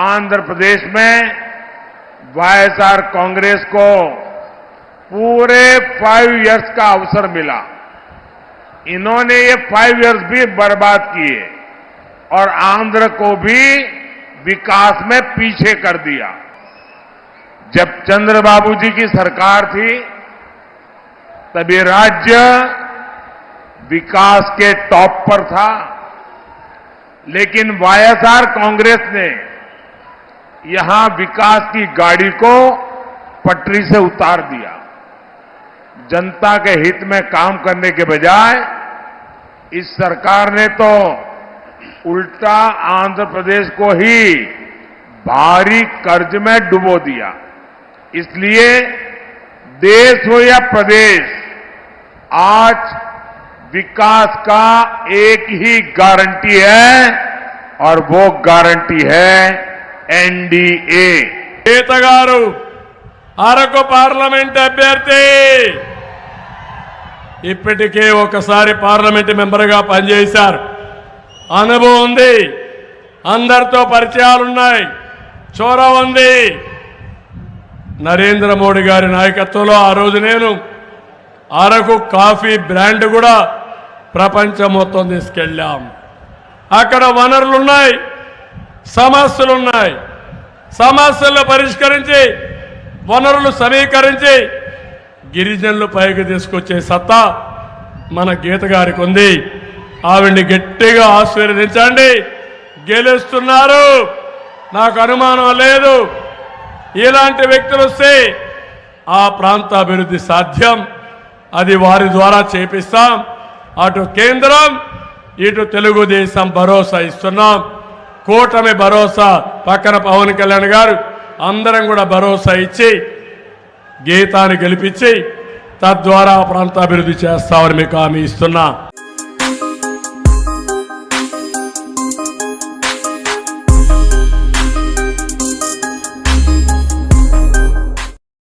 आंध्र प्रदेश में वाईएसआर कांग्रेस को पूरे फाइव इयर्स का अवसर मिला। इन्होंने ये फाइव इयर्स भी बर्बाद किए और आंध्र को भी विकास में पीछे कर दिया। जब चंद्रबाबू जी की सरकार थी तभी राज्य विकास के टॉप पर था। लेकिन वाईएसआर कांग्रेस ने यहाँ विकास की गाड़ी को पटरी से उतार दिया। जनता के हित में काम करने के बजाय इस सरकार ने तो उल्टा आंध्र प्रदेश को ही भारी कर्ज में डुबो दिया। इसलिए देश हो या प्रदेश आज विकास का एक ही गारंटी है और वो गारंटी है एनडीए గీత గారు అరకు పార్లమెంట్ అభ్యర్థి ఇప్పటికే ఒకసారి పార్లమెంట్ మెంబర్గా పనిచేశారు అనుభవం ఉంది అందరితో పరిచయాలున్నాయి చొరవ ఉంది నరేంద్ర మోడీ గారి నాయకత్వంలో ఆ రోజు నేను అరకు కాఫీ బ్రాండ్ కూడా ప్రపంచం మొత్తం తీసుకెళ్ళాం. అక్కడ వనరులున్నాయి సమస్యలున్నాయి సమస్యలు పరిష్కరించి వనరులు సమీకరించి గిరిజనులు పైకి తీసుకొచ్చే సత్తా మన గీత గారికి ఉంది. ఆవిడ్ని గట్టిగా ఆశీర్వదించండి. గెలుస్తున్నారు. నాకు అనుమానం లేదు. ఇలాంటి వ్యక్తులు వస్తే ఆ ప్రాంత అభివృద్ధి సాధ్యం. అది వారి ద్వారా చేపిస్తాం. అటు కేంద్రం ఇటు తెలుగుదేశం భరోసా ఇస్తున్నాం. కూటమి భరోసా పక్కన పవన్ కళ్యాణ్ గారు అందరం కూడా భరోసా ఇచ్చి గీతాన్ని గెలిపించి తద్వారా ఆ ప్రాంత అభివృద్ధి చేస్తామని మీకు హామీ ఇస్తున్నా.